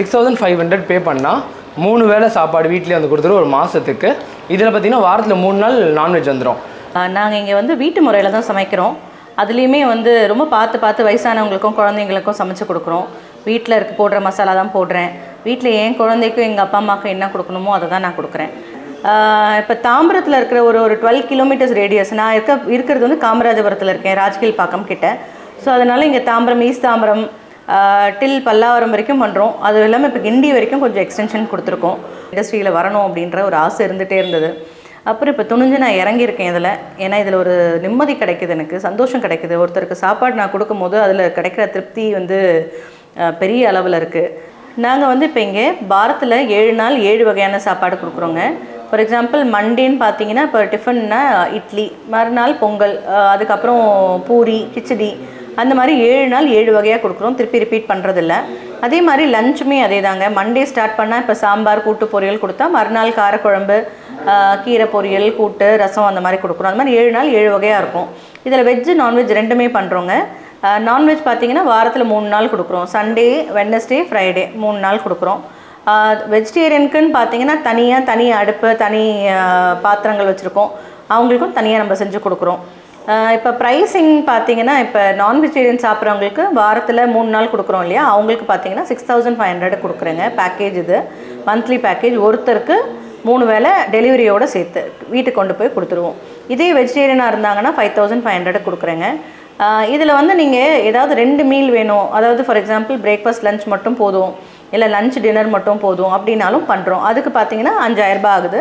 Six thousand five hundred pay பண்ணால் மூணு வேளை சாப்பாடு வீட்டிலே வந்து கொடுத்துரும் ஒரு மாதத்துக்கு இதில் பார்த்தீங்கன்னா வாரத்தில் மூணு நாள் நான்வெஜ் வந்துடும் நாங்கள் இங்கே வந்து வீட்டு முறையில் தான் சமைக்கிறோம். அதுலேயுமே வந்து ரொம்ப பார்த்து பார்த்து வயசானவங்களுக்கும் குழந்தைங்களுக்கும் சமைச்சு கொடுக்குறோம். வீட்டில் இருக்க போடுற மசாலா தான் போடுறேன். வீட்டில் என் குழந்தைக்கும் எங்கள் அப்பா அம்மாவுக்கும் என்ன கொடுக்கணுமோ அதை தான் நான் கொடுக்குறேன். இப்போ தாம்பரத்தில் இருக்கிற ஒரு ஒரு டுவெல் கிலோமீட்டர்ஸ் ரேடியஸ் நான் இருக்க இருக்கிறது வந்து காமராஜபுரத்தில் இருக்கேன் ராஜ்கில் பாக்கம் கிட்ட. ஸோ அதனால் இங்கே தாம்பரம் ஈஸ்ட் தாம்பரம் டில் பல்லாவரம் வரைக்கும் பண்ணுறோம் அது இல்லாமல் இப்போ கிண்டி வரைக்கும் கொஞ்சம் எக்ஸ்டென்ஷன் கொடுத்துருக்கோம். இண்டஸ்ட்ரியில் வரணும் அப்படின்ற ஒரு ஆசை இருந்துகிட்டே இருந்தது. அப்புறம் இப்போ துணிஞ்சு நான் இறங்கியிருக்கேன் இதில். ஏன்னா இதில் ஒரு நிம்மதி கிடைக்குது எனக்கு சந்தோஷம் கிடைக்குது. ஒருத்தருக்கு சாப்பாடு நான் கொடுக்கும்போது அதில் கிடைக்கிற திருப்தி வந்து பெரிய அளவில் இருக்குது நாங்கள் வந்து இப்போ இங்கே பாரத்தில் ஏழு நாள் ஏழு வகையான சாப்பாடு கொடுக்குறோங்க. ஃபார் எக்ஸாம்பிள் மண்டேன்னு பார்த்தீங்கன்னா இப்போ டிஃபன்னா இட்லி மறுநாள் பொங்கல் அதுக்கப்புறம் பூரி கிச்சடி அந்த மாதிரி ஏழு நாள் ஏழு வகையாக கொடுக்குறோம். திருப்பி ரிப்பீட் பண்ணுறதில்ல அதே மாதிரி லஞ்சுமே அதே தாங்க. மண்டே ஸ்டார்ட் பண்ணால் இப்போ சாம்பார் கூட்டு பொரியல் கொடுத்தா மறுநாள் காரக்குழம்பு கீரை பொரியல் கூட்டு ரசம் அந்த மாதிரி கொடுக்குறோம். அந்த மாதிரி ஏழு நாள் ஏழு வகையாக இருக்கும். இதில் வெஜ்ஜு நான்வெஜ் ரெண்டுமே பண்ணுறோங்க நான்வெஜ் பார்த்தீங்கன்னா வாரத்தில் மூணு நாள் கொடுக்குறோம். சண்டே வெட்னஸ்டே ஃப்ரைடே மூணு நாள் கொடுக்குறோம். வெஜிடேரியனுக்குன்னு பார்த்தீங்கன்னா தனியாக தனி அடுப்பு தனி பாத்திரங்கள் வச்சுருக்கோம். அவங்களுக்கும் தனியாக நம்ம செஞ்சு கொடுக்குறோம். இப்போ ப்ரைஸிங் பார்த்தீங்கன்னா இப்போ நான் வெஜிடேரியன் சாப்பிட்றவங்களுக்கு வாரத்தில் மூணு நாள் கொடுக்குறோம் இல்லையா? அவங்களுக்கு பார்த்தீங்கன்னா சிக்ஸ் தௌசண்ட் ஃபைவ் ஹண்ட்ரட் கொடுக்குறேங்க. பேக்கேஜ் இது. மந்த்லி பேக்கேஜ் ஒருத்தருக்கு மூணு வேளை டெலிவரியோடு சேர்த்து வீட்டுக்கு கொண்டு போய் கொடுத்துருவோம். இதே வெஜிடேரியனாக இருந்தாங்கன்னா ஃபைவ் தௌசண்ட் ஃபைவ் ஹண்ட்ரட் கொடுக்குறேங்க. இதில் வந்து நீங்கள் ஏதாவது ரெண்டு மீல் வேணும். அதாவது ஃபார் எக்ஸாம்பிள் பிரேக்ஃபாஸ்ட் லஞ்ச் மட்டும் போதும். இல்லை லஞ்ச் டின்னர் மட்டும் போதும் அப்படின்னாலும் பண்ணுறோம் அதுக்கு பார்த்தீங்கன்னா அஞ்சாயிரரூபா ஆகுது.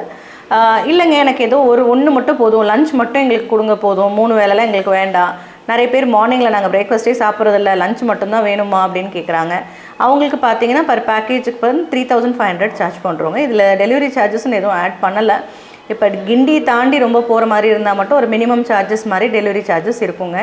இல்லைங்க எனக்கு ஏதோ ஒரு ஒன்று மட்டும் போதும். லஞ்ச் மட்டும் எங்களுக்கு கொடுங்க போதும். மூணு வேலைலாம் எங்களுக்கு வேண்டாம். நிறைய பேர் மார்னிங்கில் நாங்கள் பிரேக்ஃபாஸ்ட்டே சாப்பிட்றதில்ல. லஞ்ச் மட்டும்தான் வேணுமா அப்படின்னு கேட்குறாங்க அவங்களுக்கு பார்த்தீங்கன்னா பர் பேக்கேஜுக்கு வந்து three thousand five hundred charge பண்ணுறோங்க இதில் டெலிவரி சார்ஜஸ்ன்னு எதுவும் ஆட் பண்ணலை. இப்போ கிண்டி தாண்டி ரொம்ப போகிற மாதிரி இருந்தால் மட்டும் ஒரு மினிமம் சார்ஜஸ் மாதிரி டெலிவரி சார்ஜஸ் இருக்குங்க.